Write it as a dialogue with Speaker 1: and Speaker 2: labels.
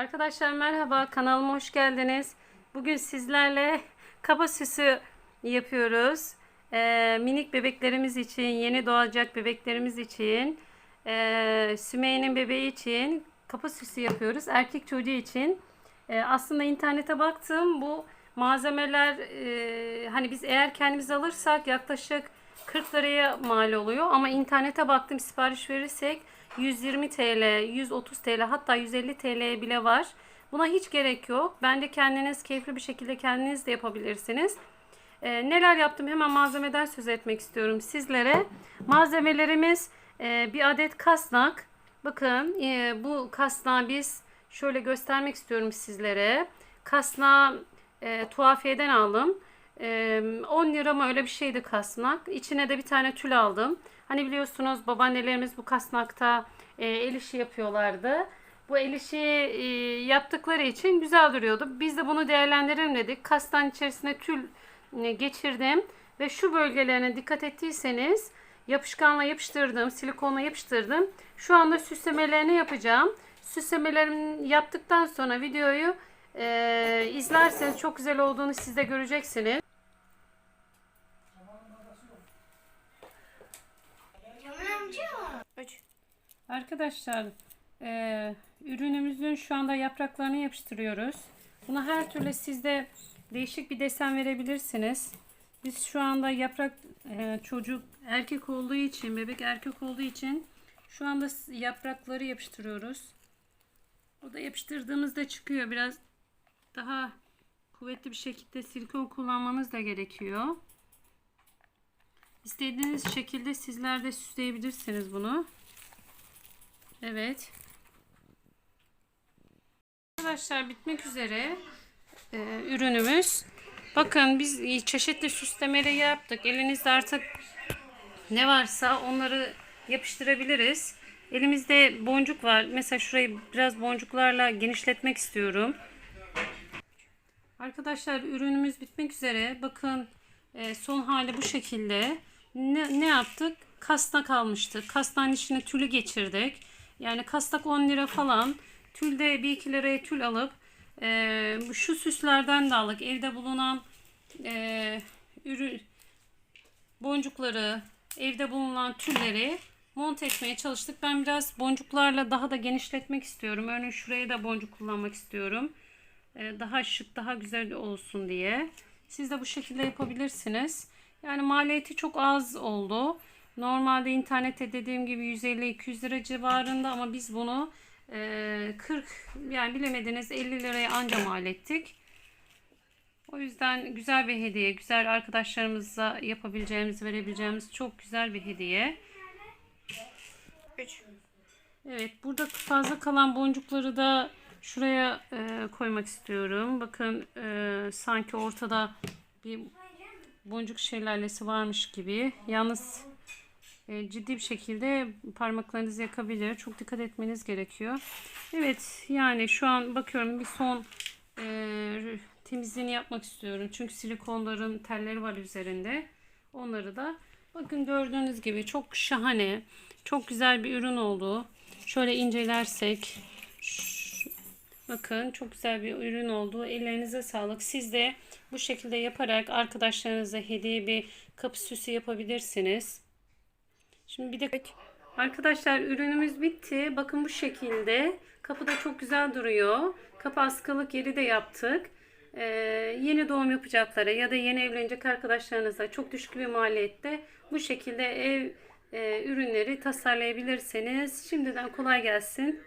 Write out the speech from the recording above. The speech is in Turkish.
Speaker 1: Arkadaşlar merhaba kanalıma hoş geldiniz. Bugün sizlerle kaba süsü yapıyoruz. Ee, minik bebeklerimiz için, yeni doğacak bebeklerimiz için, ee, Sümeyye'nin bebeği için kapa süsü yapıyoruz. Erkek çocuğu için. Ee, aslında internete baktım bu malzemeler ee, hani biz eğer kendimiz alırsak yaklaşık 40 liraya mal oluyor ama internete baktım sipariş verirsek 120 TL, 130 TL hatta 150 TL bile var. Buna hiç gerek yok. Bence kendiniz keyifli bir şekilde kendiniz de yapabilirsiniz. Ee, neler yaptım hemen malzemeden söz etmek istiyorum sizlere. Malzemelerimiz e, bir adet kasnak. Bakın e, bu kasnağı biz şöyle göstermek istiyorum sizlere. Kasnağı e, tuhafiyeden aldım. E, 10 lira mı öyle bir şeydi kasnak. İçine de bir tane tül aldım. Hani biliyorsunuz babaannelerimiz bu kasnakta el işi yapıyorlardı. Bu el işi yaptıkları için güzel duruyordu. Biz de bunu değerlendirelim dedik. Kastan içerisine tül geçirdim. Ve şu bölgelerine dikkat ettiyseniz yapışkanla yapıştırdım, silikonla yapıştırdım. Şu anda süslemelerini yapacağım. Süslemelerimi yaptıktan sonra videoyu e, izlerseniz çok güzel olduğunu siz de göreceksiniz. Arkadaşlar e, ürünümüzün şu anda yapraklarını yapıştırıyoruz. Buna her türlü siz de değişik bir desen verebilirsiniz. Biz şu anda yaprak e, çocuk erkek olduğu için bebek erkek olduğu için şu anda yaprakları yapıştırıyoruz. O da yapıştırdığımızda çıkıyor. Biraz daha kuvvetli bir şekilde silikon kullanmanız da gerekiyor. İstediğiniz şekilde sizler de süsleyebilirsiniz bunu. Evet. Arkadaşlar bitmek üzere e, ürünümüz. Bakın biz çeşitli süslemeleri yaptık. Elinizde artık ne varsa onları yapıştırabiliriz. Elimizde boncuk var. Mesela şurayı biraz boncuklarla genişletmek istiyorum. Arkadaşlar ürünümüz bitmek üzere. Bakın e, son hali bu şekilde. Ne, ne yaptık? Kasnak kalmıştı. Kasnağın içine tülü geçirdik. Yani kasnak 10 lira falan. Tülde 1-2 liraya tül alıp e, şu süslerden de aldık. Evde bulunan e, ürün boncukları, evde bulunan tülleri monte etmeye çalıştık. Ben biraz boncuklarla daha da genişletmek istiyorum. Örneğin şuraya da boncuk kullanmak istiyorum. E, daha şık, daha güzel olsun diye. Siz de bu şekilde yapabilirsiniz. Yani maliyeti çok az oldu. Normalde internette dediğim gibi 150-200 lira civarında ama biz bunu e, 40 yani bilemediniz 50 liraya anca mal ettik. O yüzden güzel bir hediye. Güzel arkadaşlarımıza yapabileceğimiz, verebileceğimiz çok güzel bir hediye.
Speaker 2: 3.
Speaker 1: Evet, burada fazla kalan boncukları da şuraya e, koymak istiyorum. Bakın e, sanki ortada bir boncuk şelalesi varmış gibi. Yalnız e, ciddi bir şekilde parmaklarınız yakabilir. Çok dikkat etmeniz gerekiyor. Evet, yani şu an bakıyorum bir son e, temizliğini yapmak istiyorum. Çünkü silikonların telleri var üzerinde. Onları da bakın gördüğünüz gibi çok şahane, çok güzel bir ürün oldu. Şöyle incelersek bakın çok güzel bir ürün oldu. Ellerinize sağlık. Siz de bu şekilde yaparak arkadaşlarınıza hediye bir kapı süsü yapabilirsiniz. Şimdi bir de arkadaşlar ürünümüz bitti. Bakın bu şekilde. Kapıda çok güzel duruyor. Kapı askılık yeri de yaptık. Ee, yeni doğum yapacaklara ya da yeni evlenecek arkadaşlarınıza çok düşük bir maliyette bu şekilde ev e, ürünleri tasarlayabilirsiniz. Şimdiden kolay gelsin.